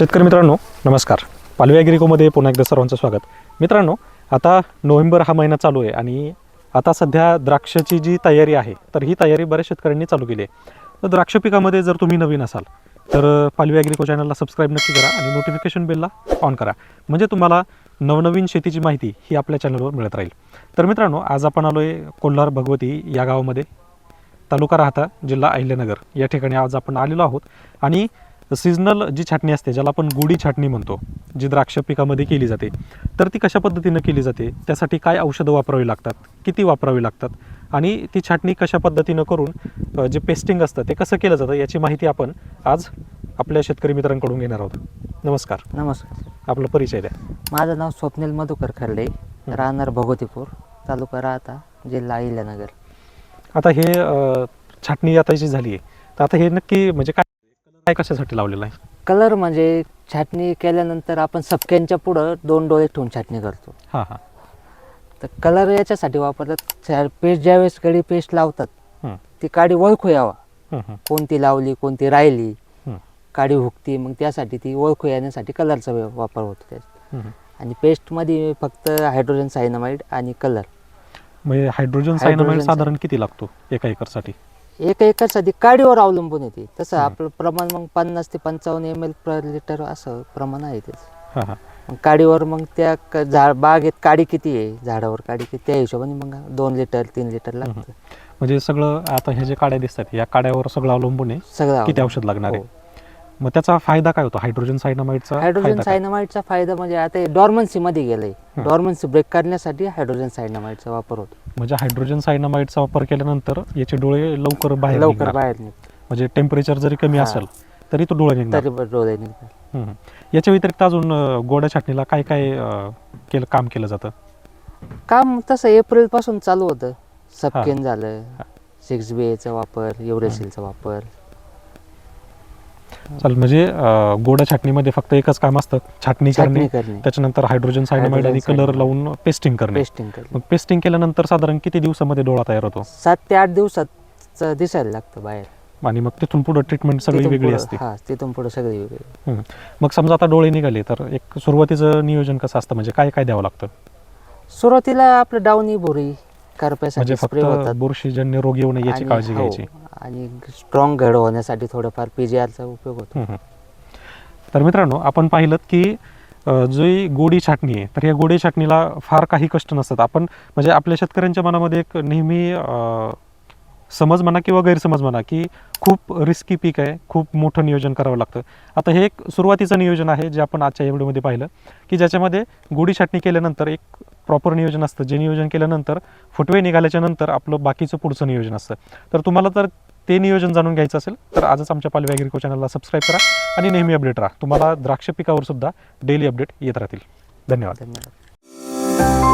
शेतकरी मित्रांनो नमस्कार. पालवी ॲग्रिकोमध्ये पुन्हा एकदा सर्वांचं स्वागत. मित्रांनो आता नोव्हेंबर हा महिना चालू आहे आणि आता सध्या द्राक्षाची जी तयारी आहे तर ही तयारी बऱ्याच शेतकऱ्यांनी चालू केली आहे. तर द्राक्ष पिकामध्ये जर तुम्ही नवीन असाल तर पालवी ॲग्रिको चॅनलला सबस्क्राईब नक्की करा आणि नोटिफिकेशन बेलला ऑन करा. म्हणजे तुम्हाला नवनवीन शेतीची माहिती ही आपल्या चॅनलवर मिळत राहील. तर मित्रांनो आज आपण आलो आहे कोल्हार भगवती या गावामध्ये. तालुका राहता जिल्हा अहिल्यानगर. या ठिकाणी आज आपण आलेलो आहोत आणि सीझनल जी छाटणी असते ज्याला आपण गुढी छाटणी म्हणतो जी द्राक्ष पिकामध्ये केली जाते तर ती कशा पद्धतीनं केली जाते? त्यासाठी काय औषधं वापरावी लागतात? किती वापरावी लागतात? आणि ती छाटणी कशा पद्धतीनं करून जे पेस्टिंग असतं ते कसं केलं जातं याची माहिती आपण आज आपल्या शेतकरी मित्रांकडून घेणार आहोत. नमस्कार. नमस्कार. आपला परिचय द्या. माझं नाव स्वप्नील मधुकर खर्डे राहणार भगवतीपूर तालुका राहता जिल्हा अहिल्यानगर. आता हे छाटणी आता जी झाली आहे तर आता हे नक्की म्हणजे काय काय कशासाठी लावलेलं आहे? कलर म्हणजे छाटणी केल्यानंतर आपण सपक्यांच्या पुढं दोन डोळे ठेवून छाटणी करतो. हां हां. तर कलर याच्यासाठी वापरतात पेस्ट ज्यावेळेस कडी पेस्ट लावतात हं, ती काडी ओळखू यावा. हं, हं, कोणती लावली कोणती राहिली हं, काडी हुकती मग त्यासाठी ती ओळखू येण्यासाठी कलरचा वापर होतो हं, हं. आणि पेस्टमध्ये फक्त हायड्रोजन सायनामाइड आणि कलर म्हणजे हायड्रोजन सायनामाइड हायड्रोजन साधारण किती लागतो एका एकरसाठी? एक एकरसाठी काडीवर अवलंबून येते. तसं. आपलं प्रमाण मग पन्नास ते पंचावन्न एम एल पर लिटर असं प्रमाण आहे त्याचं. मग काडीवर मग त्या क- झाड बागेत काडी किती आहे? झाडावर काडी किती? त्या हिशोबाने मग दोन लिटर तीन लिटर लागतं. म्हणजे सगळं आता हे जे काड्या दिसतात या काड्यावर सगळं अवलंबून आहे. सगळं किती. औषध लागणार आहे? हो. मग त्याचा फायदा काय होतो? Hydrogen सायनामाइडचा hydrogen? सायनामाइडचा फायदा म्हणजे आता डॉर्मन्सी मध्ये गेलंय. डॉर्मन्सी ब्रेक करण्यासाठी हायड्रोजन सायनामाइडचा वापर होतो. म्हणजे हायड्रोजन सायनामाइडचा वापर केल्यानंतर याचे डोळे लवकर बाहेर लवकर निघणार. बाहेर निघतो म्हणजे टेम्परेचर जरी कमी हां. असेल तरी तो डोळे निघणार तरी पण डोळे निघतात. याच्या व्यतिरिक्त अजून अं, गोड्या छाटणीला काय काय अं, केलं काम केलं जातं काम तसं एप्रिलपासून चालू होतं सपकेन झालं. सिक्स बी एचा वापर युरेसिलचा वापर चालेल म्हणजे अं, गोड्या छाटणीमध्ये फक्त एकच काम असतं छाटणी करणे छाटणी करणे त्याच्यानंतर हायड्रोजन सायनामाइड आणि कलर. लावून पेस्टिंग करणे. पेस्टिंग करणे. मग पेस्टिंग केल्यानंतर साधारण किती दिवसामध्ये डोळा तयार होतो? सात ते आठ दिवसात दिसायला लागतं बाहेर. आणि मग तिथून पुढे ट्रीटमेंट सगळी तिथून वेगळी पुढं- असते. हा तिथून पुढे सगळी वेगळी. हम्म. मग समजा आता डोळे निघाले तर एक सुरुवातीचं नियोजन कसं असतं? म्हणजे काय काय द्यावं लागतं? सुरुवातीला आपलं डाऊनी भुरी म्हणजे करप्यासाठी फक्त स्प्रे होतात. बुरशीजन्य रोग येऊ नये याची आणि- काळजी हो, घ्यायची. आणि स्ट्रॉंग घड होण्यासाठी थोडंफार पीजीआरचा उपयोग होतो. हम्म. तर मित्रांनो आपण पाहिलं की अ, जी गोडी छाटणी आहे तर या गोडी छाटणीला फार काही कष्ट नसतात. आपण म्हणजे आपल्या शेतकऱ्यांच्या मनामध्ये एक नेहमी अ, समज म्हणा किंवा गैरसमज म्हणा की खूप रिस्की पीक आहे खूप मोठं नियोजन करावं लागतं. आता हे एक सुरुवातीचं नियोजन आहे जे आपण आजच्या या व्हिडिओमध्ये पाहिलं की ज्याच्यामध्ये गोडी छाटणी केल्यानंतर एक प्रॉपर नियोजन असतं. जे नियोजन केल्यानंतर फुटवे निघाल्याच्या नंतर आपलं बाकीचं पुढचं नियोजन असतं. तर तुम्हाला तर ते नियोजन जाणून घ्यायचं असेल तर आजच आमच्या पालवी ॲग्रिको चॅनलला सबस्क्राईब करा आणि नेहमी अपडेट राहा. तुम्हाला द्राक्ष पिकावर सुद्धा डेली अपडेट येत राहतील. धन्यवाद. धन्यवाद.